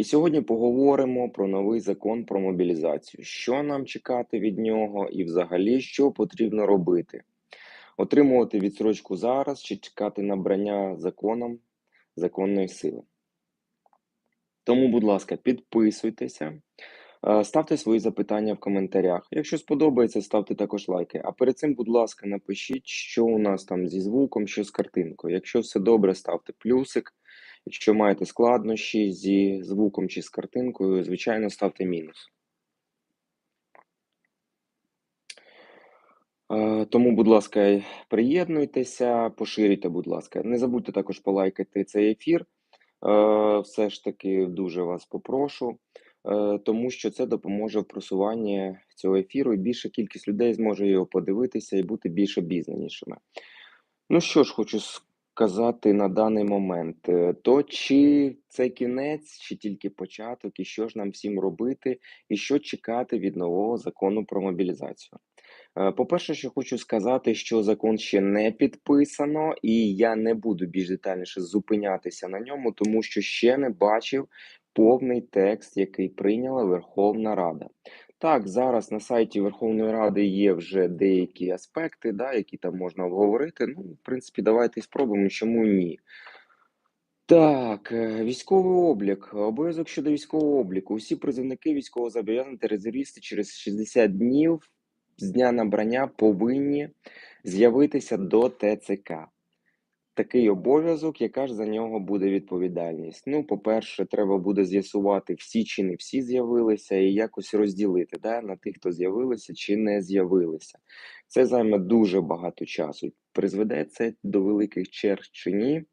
І сьогодні поговоримо про новий закон про мобілізацію. Що нам чекати від нього, і взагалі що потрібно робити? Отримувати відсрочку зараз чи чекати набрання законом законної сили. Тому, будь ласка, підписуйтеся, е, ставте свої запитання в коментарях. Якщо сподобається, ставте також лайки. А перед цим, будь ласка, напишіть, що у нас там зі звуком, що з картинкою. Якщо все добре, ставте плюсик. Якщо маєте складнощі зі звуком чи з картинкою, звичайно, ставте мінус. Е, Тому, будь ласка, приєднуйтеся, поширюйте, будь ласка. Не забудьте також полайкати цей ефір. Е, Все ж таки дуже вас попрошу, е, тому що це допоможе в просуванні цього ефіру, і більша кількість людей зможе його подивитися і бути більш обізнанішими. Ну що ж, хочу сказати на даний момент, е, то чи це кінець, чи тільки початок, і що ж нам всім робити, і що чекати від нового закону про мобілізацію. Е, По-перше, що хочу сказати, що закон ще не підписано, і я не буду більш детальніше зупинятися на ньому, тому що ще не бачив повний текст, який прийняла Верховна Рада. Так, зараз на сайті Верховної Ради є вже деякі аспекти, да, які там можна обговорити. Ну, в принципі, давайте спробуємо, чому ні. Так, е, військовий облік. Обов'язок щодо військового обліку. Усі призовники військовозобов'язані та резервісти через 60 днів з дня набрання повинні з'явитися до ТЦК. Такий обов'язок, яка ж за нього буде відповідальність? Ну, по-перше, треба буде з'ясувати, всі чи не всі з'явилися, і якось розділити да, на тих, хто з'явилися чи не з'явилися. Це займе дуже багато часу. Призведе це до великих черг чи ні?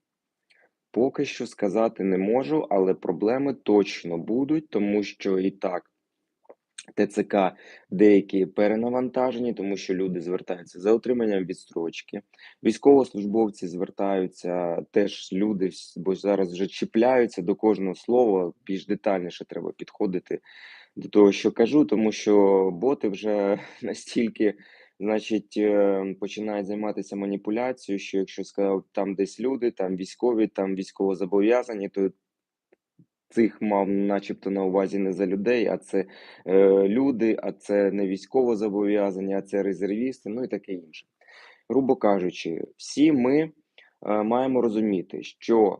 Поки що сказати не можу, але проблеми точно будуть, тому що і так ТЦК деякі перенавантажені, тому що люди звертаються за отриманням відстрочки. Військовослужбовці звертаються теж люди, бо зараз вже чіпляються до кожного слова. Більш детальніше треба підходити до того, що кажу, тому що боти вже настільки. Значить, е, починають займатися маніпуляцією, що якщо сказав, там десь люди, там військові, там військовозобов'язані, то цих мав начебто на увазі не за людей, а це е, люди, а це не військово зобов'язані, а це резервісти, ну і таке інше. Грубо кажучи, всі ми е, маємо розуміти, що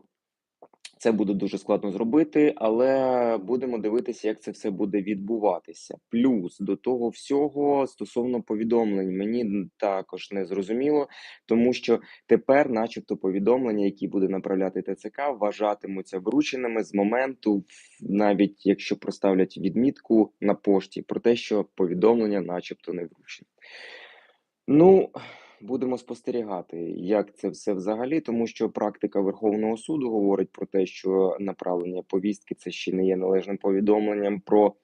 це буде дуже складно зробити, але будемо дивитися, як це все буде відбуватися. Плюс до того всього стосовно повідомлень, мені також не зрозуміло, тому що тепер, начебто, повідомлення, які буде направляти ТЦК, вважатимуться врученими з моменту, навіть якщо проставлять відмітку на пошті про те, що повідомлення, начебто, не вручені. Ну. Будемо спостерігати, як це все взагалі, тому що практика Верховного суду говорить про те, що направлення повістки це ще не є належним повідомленням про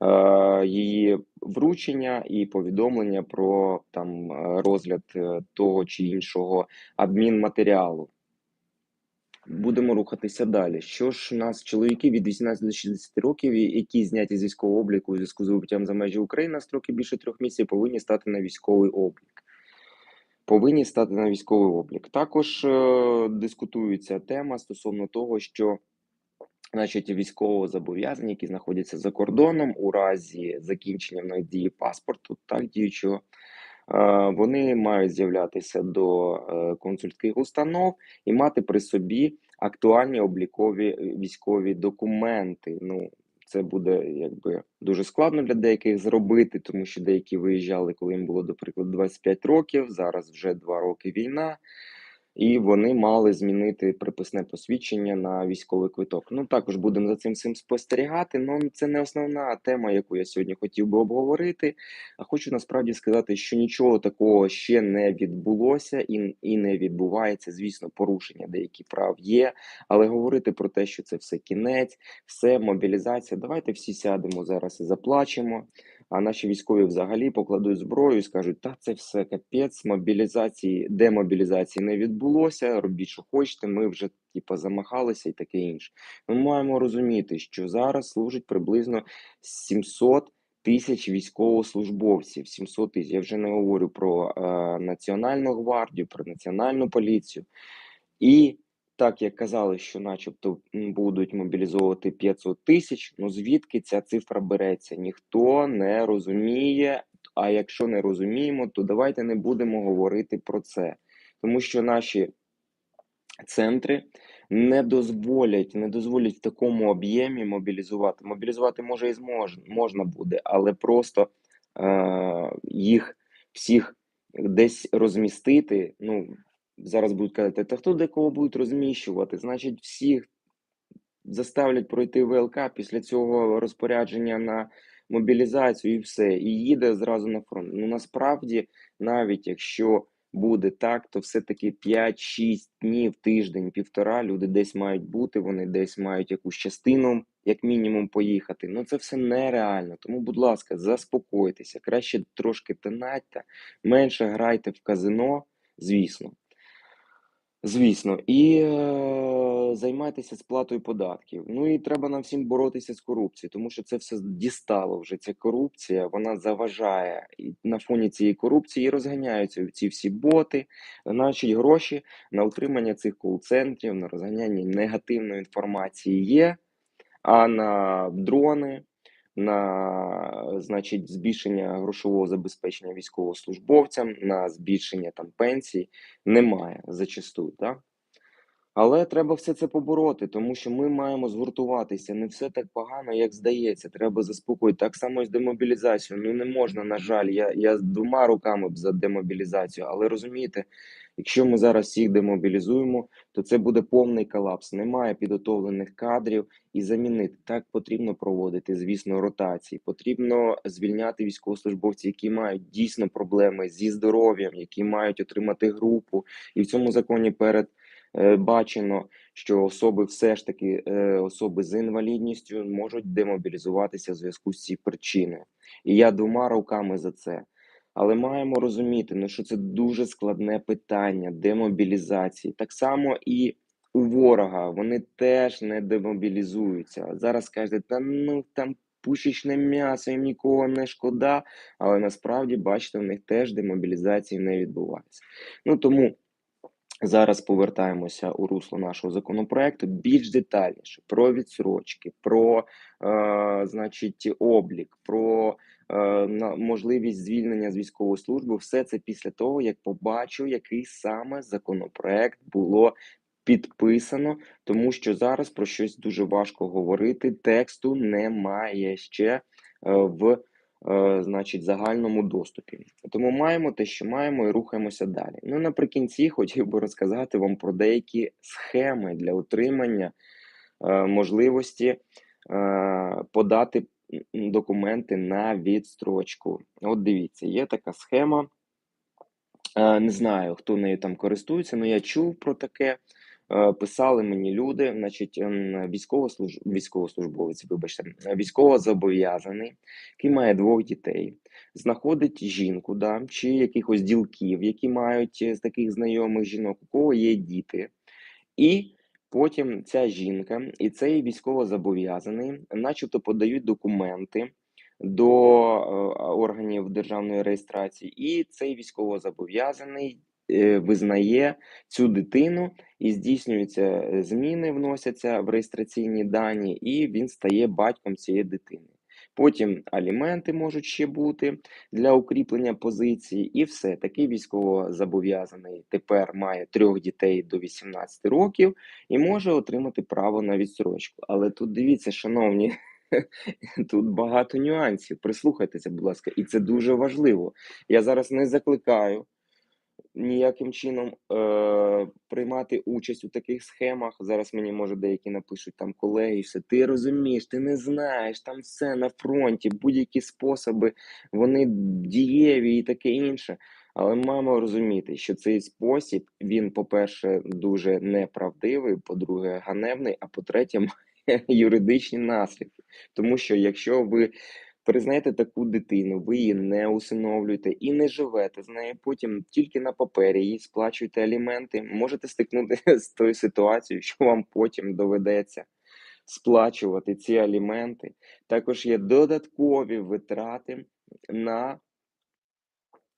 е, її вручення і повідомлення про там е, розгляд е, того чи іншого адмінматеріалу. Будемо рухатися далі. Що ж нас чоловіки від 18 до 60 років, які зняті з військового обліку у зв'язку з вибуттям за межі України на строки більше трьох місяців, повинні стати на військовий облік повинні стати на військовий облік. Також е, дискутується тема стосовно того, що значить військово зобов'язані, які знаходяться за кордоном у разі закінчення в них дії паспорту, так діючого. Е, вони мають з'являтися до е, консульських установ і мати при собі актуальні облікові військові документи. Ну це буде якби дуже складно для деяких зробити, тому що деякі виїжджали, коли їм було, до прикладу, 25 років. Зараз вже 2 роки війна і вони мали змінити приписне посвідчення на військовий квиток. Ну також будемо за цим всім спостерігати. Ну це не основна тема, яку я сьогодні хотів би обговорити. А хочу насправді сказати, що нічого такого ще не відбулося і, і не відбувається. Звісно, порушення деяких прав є, але говорити про те, що це все кінець, все мобілізація. Давайте всі сядемо зараз і заплачемо. А наші військові взагалі покладуть зброю і скажуть: та це все капець, мобілізації, демобілізації не відбулося. Робіть, що хочете. Ми вже типу, замахалися і таке інше. Ми маємо розуміти, що зараз служить приблизно 700 Тисяч військовослужбовців, 700 тисяч. Я вже не говорю про е, Національну гвардію, про національну поліцію. І так як казали, що начебто, будуть мобілізовувати 500 тисяч, ну звідки ця цифра береться? Ніхто не розуміє. А якщо не розуміємо, то давайте не будемо говорити про це. Тому що наші центри не дозволять не дозволять в такому об'ємі мобілізувати. Мобілізувати, може, і змож можна буде, але просто, е, їх всіх десь розмістити, ну, зараз будуть казати: "Та хто де кого будуть розміщувати?" Значить, всіх заставлять пройти ВЛК, після цього розпорядження на мобілізацію і все, і їде зразу на фронт. Ну, насправді, навіть якщо буде так, то все-таки 5-6 днів, тиждень, півтора люди десь мають бути, вони десь мають якусь частину, як мінімум, поїхати. Ну, це все нереально. Тому, будь ласка, заспокойтеся, краще трошки тонатьте, менше грайте в казино, звісно. Звісно, і, е, займайтеся сплатою податків. Ну і треба нам всім боротися з корупцією, тому що це все дістало вже ця корупція, вона заважає. І на фоні цієї корупції розганяються ці всі боти, значить гроші на утримання цих кол-центрів, на розганяння негативної інформації є, а на дрони, на, значить, збільшення грошового забезпечення військовослужбовцям, на збільшення там пенсій немає зачастую, так? Але треба все це побороти, тому що ми маємо згуртуватися. Не все так погано, як здається. Треба заспокоїти. Так само з демобілізацією. Ну не можна, на жаль, я я двома руками б за демобілізацію, але розумієте, якщо ми зараз всіх демобілізуємо, то це буде повний колапс. Немає підготовлених кадрів і замінити. Так потрібно проводити, звісно, ротації. Потрібно звільняти військовослужбовців, які мають дійсно проблеми зі здоров'ям, які мають отримати групу. І в цьому законі перед. Е, що особи все ж таки е, особи з інвалідністю можуть демобілізуватися в зв'язку з цією причиною. І я двома руками за це. Але маємо розуміти, ну, що це дуже складне питання демобілізації. Так само і у ворога вони теж не демобілізуються. Зараз скажете, та ну там пушечне м'ясо, їм нікого не шкода, але насправді, бачите, в них теж демобілізації не відбувається. Ну тому. Зараз повертаємося у русло нашого законопроекту більш детальніше про відсрочки, про е, значить облік, про е, можливість звільнення з військової служби. Все це після того, як побачу, який саме законопроект було підписано, тому що зараз про щось дуже важко говорити. Тексту немає ще е, в Е, значить, загальному доступі. Тому маємо те, що маємо, і рухаємося далі. Ну наприкінці хотів би розказати вам про деякі схеми для отримання можливості подати документи на відстрочку. От дивіться, є така схема. Не знаю, хто нею там користується, але я чув про таке. Е, писали мені люди, значить, військовослуж... військовослужбовець, вибачте, військовозобов'язаний, який має двох дітей, знаходить жінку, да, чи якихось ділків, які мають е, з таких знайомих жінок, у кого є діти, і потім ця жінка і цей військовозобов'язаний, начебто, подають документи. До е, органів державної реєстрації, і цей військовозобов'язаний Е, визнає цю дитину і здійснюються е, зміни, вносяться в реєстраційні дані, і він стає батьком цієї дитини. Потім аліменти можуть ще бути для укріплення позиції, і все такий військовозобов'язаний тепер має трьох дітей до 18 років і може отримати право на відсрочку. Але тут дивіться, шановні, тут багато нюансів. Прислухайтеся, будь ласка, і це дуже важливо. Я зараз не закликаю ніяким чином е, приймати участь у таких схемах. Зараз мені може деякі напишуть там колеги, все ти розумієш, ти не знаєш, там все на фронті, будь-які способи, вони дієві і таке інше. Але маємо розуміти, що цей спосіб він, по-перше, дуже неправдивий, по-друге, ганебний, а по-третє, має юридичні наслідки. Тому що якщо ви Признаєте таку дитину, ви її не усиновлюєте і не живете з нею. Потім тільки на папері їй сплачуєте аліменти. Можете стикнути з тою ситуацією, що вам потім доведеться сплачувати ці аліменти. Також є додаткові витрати на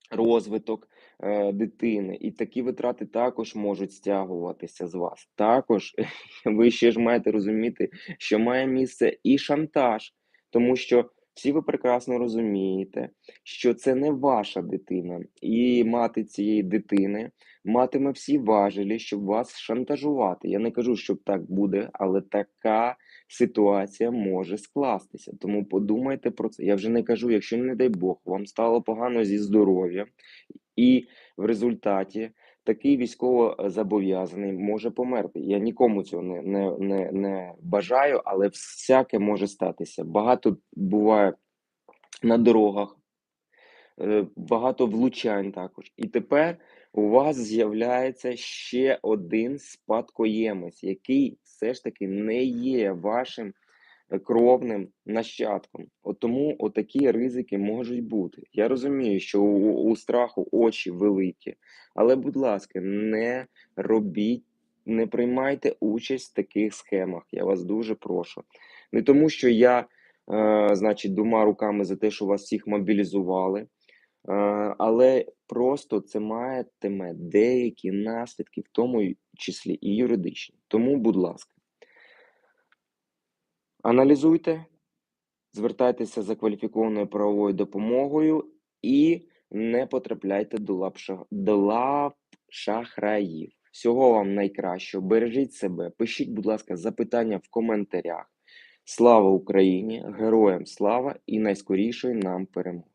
розвиток е, дитини, і такі витрати також можуть стягуватися з вас. Також ви ще ж маєте розуміти, що має місце і шантаж, тому що всі ви прекрасно розумієте, що це не ваша дитина, і мати цієї дитини матиме всі важелі, щоб вас шантажувати. Я не кажу, що так буде, але така ситуація може скластися. Тому подумайте про це. Я вже не кажу, якщо не дай Бог, вам стало погано зі здоров'ям, і в результаті такий військовозобов'язаний може померти. Я нікому цього не, не, не, не бажаю, але всяке може статися. Багато буває на дорогах, е, багато влучань також. І тепер у вас з'являється ще один спадкоємець, який все ж таки не є вашим кровним нащадком. От тому отакі ризики можуть бути. Я розумію, що у, у страху очі великі, але, будь ласка, не робіть, не приймайте участь в таких схемах. Я вас дуже прошу. Не тому, що я, е, значить, двома руками за те, що вас всіх мобілізували. Е, але просто це матиме деякі наслідки, в тому числі і юридичні. Тому, будь ласка, аналізуйте, звертайтеся за кваліфікованою правовою допомогою і не потрапляйте до лап, до лап шахраїв. Всього вам найкращого. Бережіть себе. Пишіть, будь ласка, запитання в коментарях. Слава Україні! Героям слава і найскорішої нам перемоги!